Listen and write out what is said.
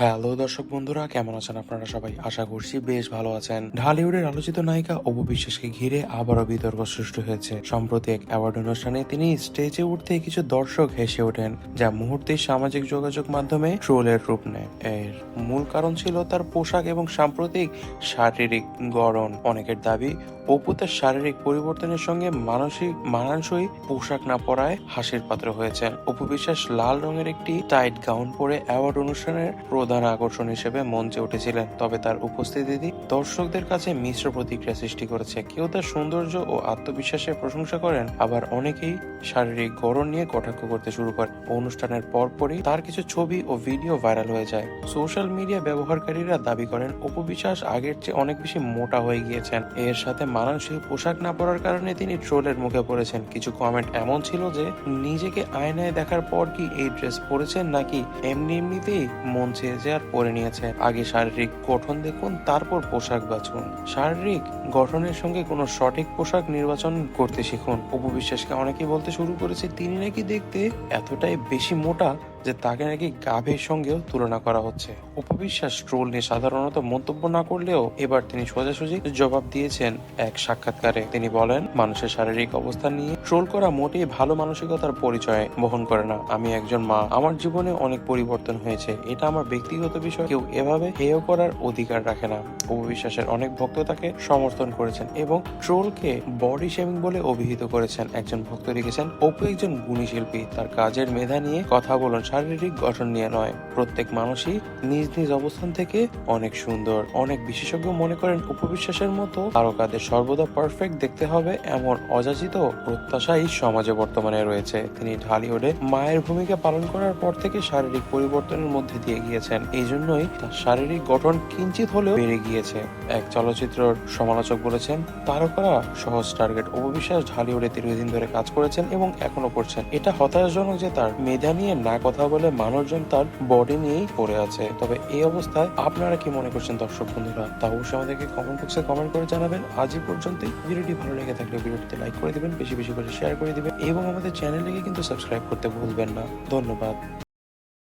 Hello দর্শক বন্ধুরা, কেমন আছেন আপনারা সবাই? আশা করছি বেশ ভালো আছেন। ঢালিউডের আলোচিত নায়িকা অপু বিশ্বাসকে ঘিরে আবারও বিতর্ক সৃষ্টি হয়েছে। সম্প্রতি এক অ্যাওয়ার্ড অনুষ্ঠানে তিনি স্টেজে উঠতে কিছু দর্শক হেসে ওঠেন, যা মুহূর্তে সামাজিক যোগাযোগ মাধ্যমে ট্রোলের রূপ নেয়। এর মূল কারণ ছিল তার পোশাক এবং সাম্প্রতিক শারীরিক গড়ন। অনেকের দাবি, অপু তার শারীরিক পরিবর্তনের সঙ্গে মানসিক, মানানসই পোশাক না পরায় হাসির পাত্র হয়েছেন। অপু বিশ্বাস লাল রঙের একটি টাইট গাউন পরে অ্যাওয়ার্ড অনুষ্ঠানের প্রধান আকর্ষণ হিসেবে মঞ্চে উঠেছিলেন, তবে তার উপস্থিতি দর্শকদের কাছে মিশ্র প্রতিক্রিয়া সৃষ্টি করেছে। কেউ তার সৌন্দর্য ও আত্মবিশ্বাসের প্রশংসা করেন, আবার অনেকেই শারীরিক গড়ন নিয়ে কটাক্ষ করতে শুরু করে অনুষ্ঠানের পরপরই তার কিছু ছবি ও ভিডিও ভাইরাল হয়ে যায়। সোশ্যাল মিডিয়া ব্যবহারকারীরা দাবি করেন উপবিশ্বাস আগের চেয়ে অনেক বেশি মোটা হয়ে গিয়েছেন। এর সাথে মানানসই পোশাক না পরার কারণে তিনি ট্রোলের মুখে পড়েছেন। কিছু কমেন্ট এমন ছিল যে, নিজেকে আয়নায় দেখার পর কি এই ড্রেস পরেছেন নাকি এমনি এমনিতেই মন চেয়েছে আর পরে নিয়েছে। আগে শারীরিক গঠন দেখুন, তারপর পোশাক বাছুন। শারীরিক গঠনের সঙ্গে কোনো সঠিক পোশাক নির্বাচন করতে শিখুন। অপু বিশ্বাসকে অনেকেই বলতে শুরু করেছে, তিনি নাকি দেখতে এতটাই বেশি মোটা যে তাকে নাকি গাভীর সঙ্গেও তুলনা করা হচ্ছে। উপবিশ্বাস ট্রোল নিয়ে সাধারণত মন্তব্য না করলেও এবার তিনি সোজাসুজি জবাব দিয়েছেন এক সাক্ষাৎকারে। তিনি বলেন, মানুষের শারীরিক অবস্থা নিয়ে ট্রোল করা মোটেই ভালো মানসিকতার পরিচয় বহন করে না। আমি একজন মা, আমার জীবনে অনেক পরিবর্তন হয়েছে। এটা আমার ব্যক্তিগত বিষয়, কেউ এভাবে হেয় করার অধিকার রাখে না। উপবিশ্বাসের অনেক ভক্ত তাকে সমর্থন করেছেন এবং ট্রোলকে বডি শেমিং বলে অভিহিত করেছেন। একজন ভক্ত লিখেছেন, অপু একজন গুণী শিল্পী। তার কাজের মেধা নিয়ে কথা বলুন শারীরিক গঠন নিয়ে নয়। প্রত্যেক মানুষই নিজ নিজ অবস্থান থেকে অনেক সুন্দর। অনেক বিশেষজ্ঞ মনে করেন উপবিশ্বাসের মতো তারকাদের সর্বদা পারফেক্ট দেখতে হবে এমন অযাচিত প্রত্যাশাই সমাজে বর্তমানে রয়েছে। তিনি ঢালিউডে মায়ের ভূমিকা পালন করার পর থেকে শারীরিক পরিবর্তনের মধ্যে দিয়ে গিয়েছেন। এই জন্যই তার শারীরিক গঠন কিঞ্চিত হলেও বেড়ে গিয়েছে। এক চলচ্চিত্রর সমালোচক বলেছেন, তারকারা সহজ টার্গেট উপবিশ্বাস ঢালিউডে দীর্ঘদিন ধরে কাজ করেছেন এবং এখনও করছেন। এটা হতাশজনক যে তার মেধা নিয়ে না কথা বলে মানুষজন তার বডি নিয়েই পড়ে আছে। তবে এই অবস্থায় আপনারা কি মনে করছেন দর্শক বন্ধুরা? তা অবশ্যই আমাদেরকে কমেন্ট বক্সে কমেন্ট করে জানাবেন। আজই পর্যন্ত ভিডিওটি ভালো লেগে থাকলে ভিডিওটিতে লাইক করে দিবেন, বেশি বেশি করে শেয়ার করে দিবেন এবং আমাদের চ্যানেলটিকে কিন্তু সাবস্ক্রাইব করতে ভুলবেন না। ধন্যবাদ।